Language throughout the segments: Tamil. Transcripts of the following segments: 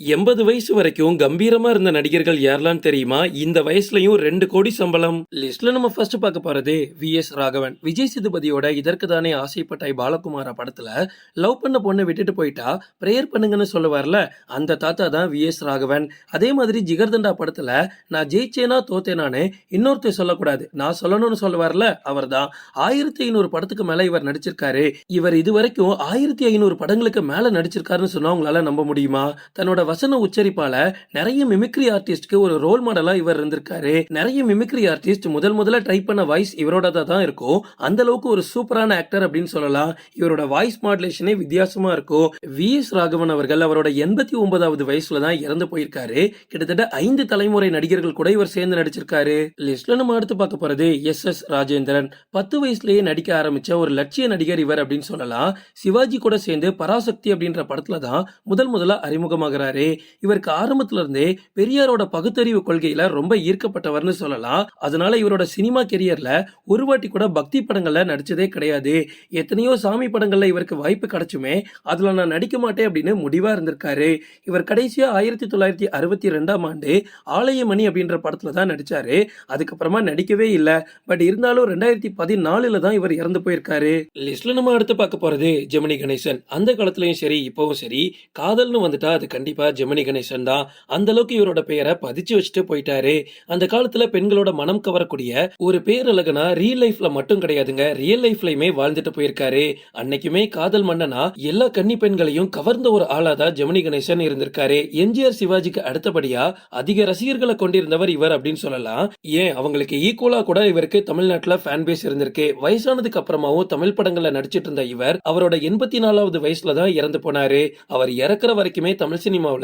எண்பது வயசு வரைக்கும் கம்பீரமா இருந்த நடிகர்கள் யாரெல்லாம் தெரியுமா? இந்த வயசுலயும் ரெண்டு கோடி சம்பளம். லிஸ்ட்ல நம்ம ஃபர்ஸ்ட் பார்க்க போறது வி. எஸ். ராகவன். விஜய் சேதுபதியோட இதற்கு தானே ஆசைப்பட்டாய் பாலகுமார படத்துல லவ் பண்ண பொண்ணை விட்டுட்டு போயிட்டா பிரேயர் பண்ணுங்கன்னு சொல்லுவார்ல அந்த தாத்தா தான் வி. எஸ். ராகவன். அதே மாதிரி ஜிகர்தண்டா படத்துல நான் ஜெயிச்சேனா தோத்தேனான்னு இன்னொருத்தர் சொல்லக்கூடாது. நான் சொல்லணும்னு சொல்லுவார்ல அவர் தான் ஆயிரத்தி ஐநூறு படத்துக்கு மேல இவர் நடிச்சிருக்காரு. இவர் இது வரைக்கும் ஆயிரத்தி ஐநூறு படங்களுக்கு மேல நடிச்சிருக்காருன்னு சொன்னா உங்களால நம்ப முடியுமா? தன்னோட வசன உச்சரிப்பால நிறைய மிமிக்ரி ஆர்டிஸ்ட்க்கு ஒரு ரோல் மாடலா இவர் இருந்திருக்காரு. நிறைய மிமிக்ரி ஆர்டிஸ்ட் முதல் முதல்ல ட்ரை பண்ண வாய்ஸ் இவரோட தான் இருக்கும். அந்த அளவுக்கு ஒரு சூப்பரான ஆக்டர் அப்படின்னு சொல்லலாம். இவரோட வாய்ஸ் மாடுலேஷனே வித்தியாசமா இருக்கும். வி எஸ் ராகவன் அவர்கள் அவரோட எண்பத்தி ஒன்பதாவது வயசுல தான் இறந்து போயிருக்காரு. கிட்டத்தட்ட ஐந்து தலைமுறை நடிகர்கள் கூட இவர் சேர்ந்து நடிச்சிருக்காரு. லிஸ்ட்ல நம்ம அடுத்து பார்க்க போறது எஸ் எஸ் ராஜேந்திரன். பத்து வயசுலயே நடிக்க ஆரம்பிச்ச ஒரு லட்சிய நடிகர் இவர் அப்படின்னு சொல்லலாம். சிவாஜி கூட சேர்ந்து பராசக்தி அப்படின்ற படத்துல தான் முதல் முதல்ல அறிமுகமாகிறாரு. இவருக்கு ஆரம்பத்துல இருந்தே பெரியாரோட பகுத்தறிவு கொள்கையில ரொம்ப ஈர்க்கப்பட்டவர்னு சொல்லலாம். அதனால இவரோட சினிமா கெரியர்ல ஒரு வாட்டி கூட பக்தி படங்கள்ல நடிச்சதே கிடையாது. எத்தனையோ சாமி படங்கள்ல இவருக்கு வாய்ப்பு கிடைச்சுமே அதுல நான் நடிக்க மாட்டேன் அப்படின்னு முடிவா இருந்திருக்காரு. இவர் கடைசியா ஆயிரத்தி தொள்ளாயிரத்தி அறுபத்தி ரெண்டாம் ஆண்டு ஆலயமணி அப்படின்ற படத்துல தான் நடிச்சாரு. அதுக்கப்புறமா நடிக்கவே இல்லை. பட் இருந்தாலும் ரெண்டாயிரத்தி பதினாலுல தான் இவர் இறந்து போயிருக்காரு. லிஸ்ட்ல நம்ம அடுத்து பார்க்க போறது ஜெமினி கணேசன். அந்த காலத்துலயும் சரி இப்பவும் சரி. காதல்னு வந்துட்டா அது கண்டிப்பா ஜெமினி கணேசன் தான். அந்த அளவுக்கு இவரோட பெயரை பதிச்சு வச்சுட்டு போயிட்டாரு. அந்த காலத்துல பெண்களோட மனம் கவரக்கூடிய ஒரு பேரழகனா ரியல் லைஃப்ல மட்டும் கிடையாதுங்க. ரியல் லைஃப்லயுமே வாழ்ந்துட்டு போயிருக்காரு. அன்னைக்குமே காதல் மன்னனா எல்லா கன்னி பெண்களையும் கவர்ந்த ஒரு ஆளா தான் ஜெமினி கணேசன் இருந்திருக்காரு. எம்ஜிஆர் சிவாஜிக்கு அடுத்தபடியா அதிக ரசிகர்களை கொண்டிருந்தவர் இவர் அப்படின்னு சொல்லலாம். ஏன்? அவங்களுக்கு ஈக்குவலா கூட இவருக்கு தமிழ்நாட்டுல ஃபேன் பேஸ் இருந்திருக்கு. வயசானதுக்கு அப்புறமாவும் தமிழ் படங்கள்ல நடிச்சிட்டு இருந்த இவர் அவரோட எண்பத்தி நாலாவது வயசுல தான் இறந்து போனாரு. அவர் இறக்குற வரைக்குமே தமிழ் சினிமாவுல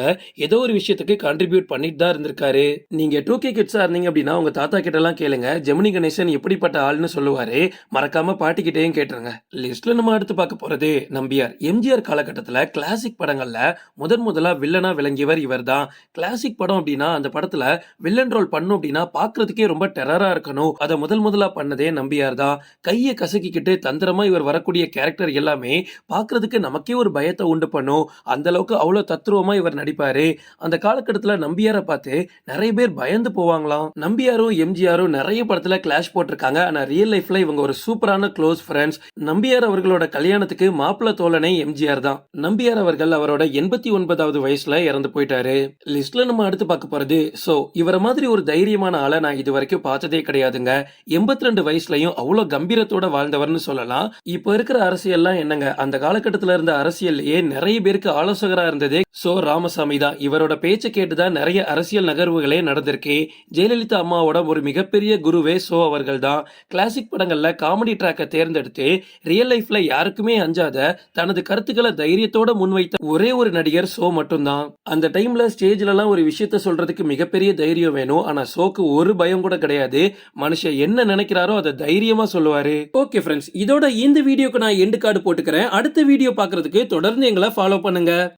ஏதோ ஒரு விஷயத்துக்கு கான்ட்ரிபியூட் பண்ணிட்டு தான் இருந்திருக்காரு. நீங்க டூ கே கிட்ஸா இருந்தீங்க அப்படின்னா உங்க தாத்தா கிட்ட எல்லாம் கேளுங்க. ஜெமினி கணேசன் எப்படிப்பட்ட ஆள்னு சொல்லுவாரு. மறக்காம பாட்டிக்கிட்டேயும் கேட்டுருங்க. லிஸ்ட்ல நம்ம அடுத்து பார்க்க போறது நம்பியார். எம்ஜிஆர் காலகட்டத்தில் கிளாசிக் படங்கள்ல முதன் முதலா வில்லனா விளங்கியவர் இவர் தான் கிளாசிக் படம் அப்படின்னா அந்த படத்துல வில்லன் ரோல் பண்ணும் அப்படின்னா பாக்குறதுக்கே ரொம்ப டெரரா இருக்கணும். அதை முதல் முதலா பண்ணதே நம்பியார் தான் கையை கசக்கிக்கிட்டு தந்திரமா இவர் வரக்கூடிய கேரக்டர் எல்லாமே பாக்குறதுக்கு நமக்கே ஒரு பயத்தை உண்டு பண்ணும். அந்த அளவுக்கு அவ்வளவு தத்ரூபமா இவர் நடிப்பாரு. அந்த காலகட்டத்துல நம்பியாரை பார்த்து நிறைய பேர் பயந்து போவாங்களாம். நம்பியாரும் எம்ஜிஆரும் நிறைய படத்துல கிளாஷ் போட்டிருக்காங்க. ஆனா ரியல் லைஃப்ல இவங்க ஒரு சூப்பரான க்ளோஸ் ஃப்ரெண்ட்ஸ் நம்பியார் அவர்களோட கல்யாணத்துக்கு மாப்பிள்ள தோழனை எம்ஜிஆர் தான். நம்பியார் அவர்கள் அவரோட எண்பத்தி ஒன்பதாவது வயசுல இறந்து போயிட்டாரு. லிஸ்ட்ல நம்ம அடுத்து பார்க்க போறது. சோ இவர மாதிரி ஒரு தைரியமான ஆளை நான் இது வரைக்கும் பார்த்ததே கிடையாதுங்க. எண்பத்தி ரெண்டு வயசுலயும் அவ்வளவு கம்பீரத்தோட வாழ்ந்தவர்னு சொல்லலாம். இப்ப இருக்கிற அரசியல்லாம் என்னங்க? அந்த காலகட்டத்துல இருந்த அரசியல்லையே நிறைய பேருக்கு ஆலோசகரா இருந்ததே. சோ ராம் ராமசாமி தான். இவரோட பேச்சை கேட்டுதான் நிறைய அரசியல் நகர்வுகளே நடந்திருக்கு. ஜெயலலிதா அம்மாவோட ஒரு மிகப்பெரிய குருவே சோ அவர்கள் தான். கிளாசிக் படங்கள்ல காமெடி ட்ராக்கை தேர்ந்தெடுத்து ரியல் லைஃப்ல யாருக்குமே அஞ்சாத தனது கருத்துக்களை தைரியத்தோட முன்வைத்த ஒரே ஒரு நடிகர் சோ மட்டும்தான். அந்த டைம்ல ஸ்டேஜ்ல எல்லாம் ஒரு விஷயத்த சொல்றதுக்கு மிகப்பெரிய தைரியம் வேணும். ஆனா சோக்கு ஒரு பயம் கூட கிடையாது. மனுஷன் என்ன நினைக்கிறாரோ அதை தைரியமா சொல்லுவாரு. ஓகே ஃப்ரெண்ட்ஸ் இதோட இந்த வீடியோக்கு நான் எண்டு கார்டு போட்டுக்கிறேன். அடுத்த வீடியோ பாக்குறதுக்கு தொடர்ந்து எங்களை ஃபாலோ பண்ணுங்க.